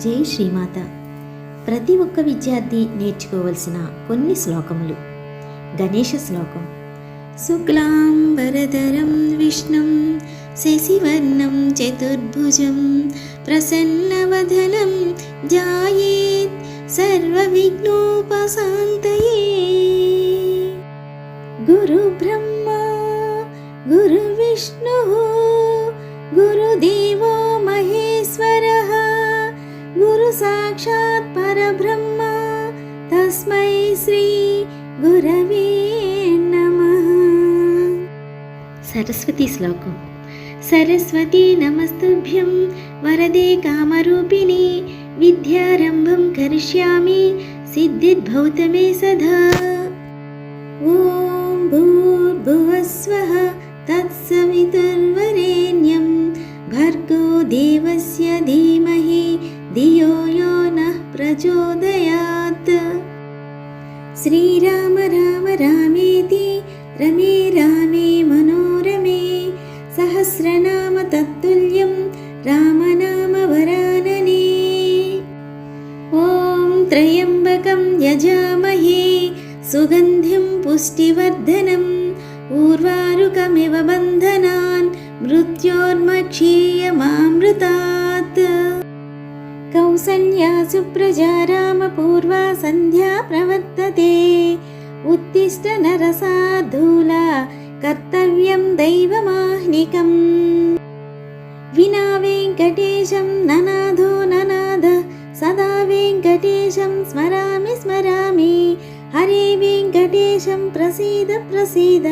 జై శ్రీమాత. ప్రతి ఒక్క విద్యార్థి నేర్చుకోవలసిన కొన్ని శ్లోకములు. గణేష శ్లోకం. శుక్లాంబరధరం విష్ణుం శశివర్ణం చతుర్భుజం ప్రసన్నవదనం జాయేత్ సర్వవిఘ్నోపశాంతయే. గురుబ్రహ్మా గురు విష్ణు तस्मै श्री गुरवे नमः। सरस्वती श्लोकम्। सरस्वती नमस्तुभ्यं वरदे कामरूपिणि विद्यारम्भं करिष्यामि सिद्धिर्भौतमे सदा। ॐ भूर्भुवस्वः तत्सवितुर्वरेण्यं भर्गो देवस्य धीमहि धियो यो नः प्रचोदय श्रीराम राम रामेति रमे रामे मनोरमे सहस्रनाम तत्तुल्यं रामनाम वरानने। ॐ त्र्यम्बकं यजामहे सुगन्धिं पुष्टिवर्धनम् ऊर्वारुकमिव बन्धनान् मृत्योर्मक्षीयमामृतात् कौसल्या सुप्रजा रामपूर्वा सन्ध्या प्रवर्तते उत्तिष्ठ नरसाधूला कर्तव्यं दैवमाह्निकम् विना वेङ्कटेशं ननादो ननाद सदा वेङ्कटेशं स्मरामि स्मरामि हरे वेङ्कटेशं प्रसीद प्रसीद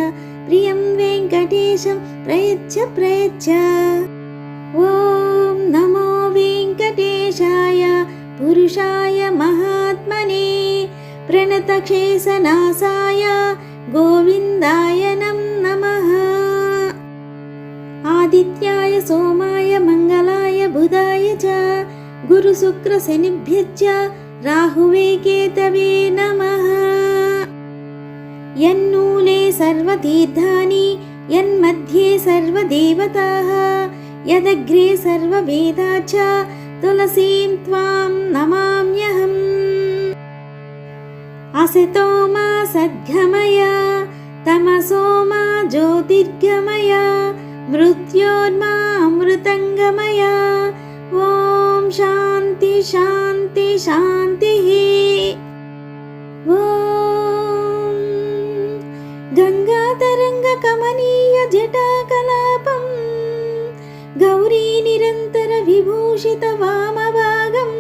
प्रियं वेङ्कटेशं प्रयच्छ प्रयच्छ ॐ नमो वेङ्कटेशाय पुरुषाय महात्मने प्रणतक्षेसनासाय गोविन्दाय नमः आदित्याय सोमाय मङ्गलाय बुधाय च राहुवे केतवे नमः। यन्नूले सर्वतीर्थानि यन्मध्ये सर्वदेवताः यदग्रे सर्ववेदा च तुलसीं त्वां नमाम्यहम् असतो मा सद्गमय तमसो मा ज्योतिर्गमय मृत्योर्मा अमृतङ्गमय ॐ शान्ति शान्ति शान्तिः ॐ गङ्गातरङ्गकमनीय जटाकलापम् गौरी निरन्तरविभूषितवामभागम्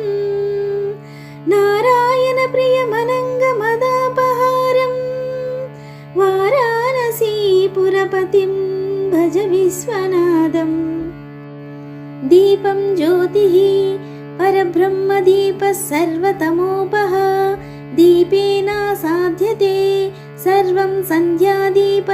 नारायणप्रियमनङ्गमदापहारम् वाराणसीपुरपतिं भज विश्वनादम् दीपं ज्योतिः परब्रह्मदीपः सर्वतमोपः। दीपेन साध्यते सर्वं सन्ध्यादीप